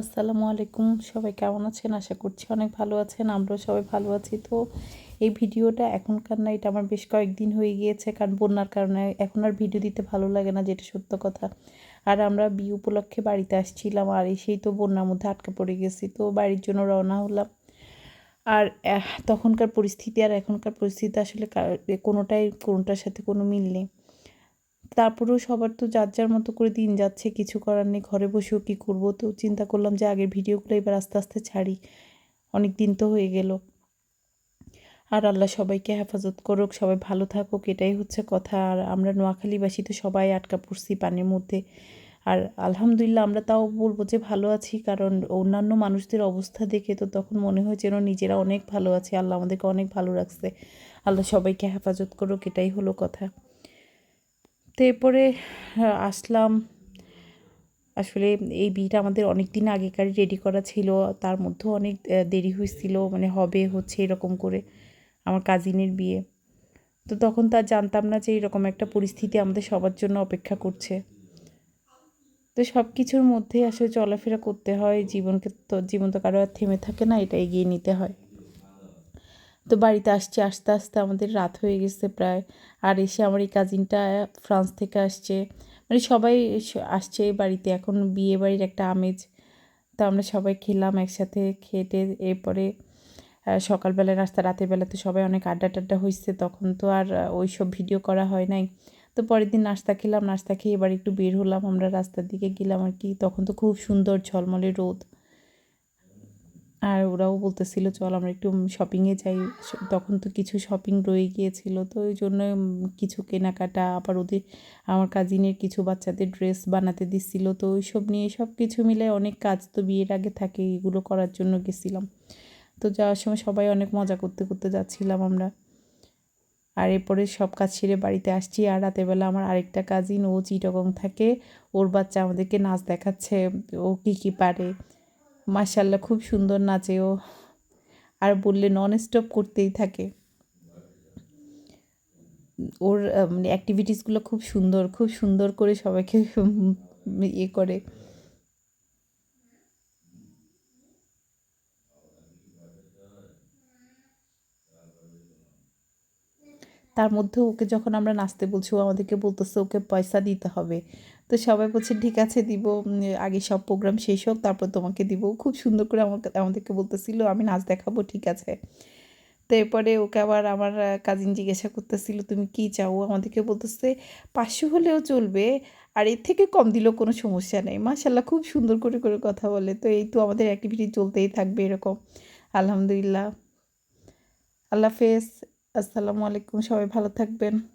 আসসালামু আলাইকুম। সবাই কেমন আছেন? আশা করছি অনেক ভালো আছেন, আমরাও সবাই ভালো আছি। তো এই ভিডিওটা এখনকার না, এটা আমার বেশ কয়েকদিন হয়ে গিয়েছে, কারণ বন্যার কারণে এখন আর ভিডিও দিতে ভালো লাগে না, যেটা সত্য কথা। আর আমরা বিয়ে উপলক্ষে বাড়িতে আসছিলাম, আর সেই তো বন্যার মধ্যে আটকে পড়ে গেছি, তো বাড়ির জন্য রওনা হলাম। আর তখনকার পরিস্থিতি আর এখনকার পরিস্থিতি আসলে কোনোটাই, কোনোটার সাথে কোনো মিল নেই। তারপরেও সবার তো যার যার মতো করে দিন যাচ্ছে, কিছু করার নেই, ঘরে বসেও কী করব? তো চিন্তা করলাম যে আগের ভিডিওগুলো এবার আস্তে আস্তে ছাড়ি। অনেক দিন তো হয়ে গেল। আর আল্লাহ সবাইকে হেফাজত করুক, সবাই ভালো থাকুক, এটাই হচ্ছে কথা। আর আমরা নোয়াখালীবাসী তো সবাই আটকা পড়ছি পানির মধ্যে। আর আলহামদুলিল্লাহ আমরা তাও বলব যে ভালো আছি, কারণ অন্যান্য মানুষদের অবস্থা দেখে তো তখন মনে হয় যেন নিজেরা অনেক ভালো আছে, আল্লাহ আমাদেরকে অনেক ভালো রাখছে। আল্লাহ সবাইকে হেফাজত করুক, এটাই হলো কথা। এরপরে আসলাম। আসলে এই বিয়েটা আমাদের অনেক দিন আগেকারই রেডি করা ছিল। তার মধ্যেও অনেক দেরি হয়েছিল মানে হবে, হচ্ছে, এরকম করে আমার কাজিনের বিয়ে। তো তখন তার জানতাম না যে এরকম একটা পরিস্থিতি আমাদের সবার জন্য অপেক্ষা করছে। তো সব কিছুর মধ্যে আসলে চলাফেরা করতে হয়। জীবনকে তো, জীবন তো কারও আর থেমে থাকে না, এটা এগিয়ে নিতে হয়। তো বাড়িতে আসছে, আস্তে আস্তে আমাদের রাত হয়ে গেছে প্রায়। আর এসে আমার এই কাজিনটা ফ্রান্স থেকে আসছে। মানে সবাই আসছে বাড়িতে। এখন বিয়ে বাড়ির একটা আমেজ। তো আমরা সবাই খেলাম একসাথে, খেটে এরপরে সকালবেলা নাস্তা, রাতের বেলা তো সবাই অনেক আড্ডা টাড্ডা হয়েছে তখন তো আর ওই সব ভিডিও করা হয় নাই। তো পরের দিন নাস্তা খেলাম, নাস্তা খেয়ে এবার একটু বের হলাম। আমরা রাস্তার দিকে গেলাম আর কি। তখন তো খুব সুন্দর ঝলমলে রোদ। আর ওরাও বলতেছিল, চল আমরা একটু শপিংয়ে যাই। তখন তো কিছু শপিং রয়ে গিয়েছিল, তো ওই জন্য কিছু কেনাকাটা, আবার ওদের, আমার কাজিনের কিছু বাচ্চাদের ড্রেস বানাতে দিচ্ছিল, তো ওই সব নিয়ে সব কিছু মিলে অনেক কাজ তো বিয়ের আগে থাকে, এগুলো করার জন্য গেছিলাম। তো যাওয়ার সময় সবাই অনেক মজা করতে করতে যাচ্ছিলাম আমরা। আর এরপরে সব কাজ ছেড়ে বাড়িতে আসছি, আর রাতেরবেলা আমার আরেকটা কাজিন ও চিটগং থাকে, ওর বাচ্চা আমাদেরকে নাচ দেখাচ্ছে, ও কী কী পারে। মার্শাল্লাহ খুব সুন্দর নাচে ও। আর বললে নন স্টপ করতেই থাকে। ওর মানে অ্যাক্টিভিটিসগুলো খুব সুন্দর খুব সুন্দর করে সবাইকে ইয়ে করে। তার মধ্যে ওকে যখন আমরা নাচতে বলছি, ও আমাদেরকে বলতেছে, ওকে পয়সা দিতে হবে। তো সবাই বলছে, ঠিক আছে, দিব আগে সব প্রোগ্রাম শেষ হোক, তারপর তোমাকে দিব। খুব সুন্দর করে আমাকে, আমাদেরকে বলতেছিল, আমি নাচ দেখাবো, ঠিক আছে। তো এরপরে ওকে আবার আমার কাজিন জিজ্ঞাসা করতেছিল, তুমি কী চাও? আমাদেরকে বলতেছে, পাঁচশো হলেও চলবে, আর এর থেকে কম দিলেও কোনো সমস্যা নেই। মাশাল্লাহ খুব সুন্দর করে করে কথা বলে। তো এই তো আমাদের অ্যাক্টিভিটি চলতেই থাকবে এরকম। আলহামদুলিল্লাহ। আল্লাহ হাফেজ। আসসালামু আলাইকুম। সবাই ভালো থাকবেন।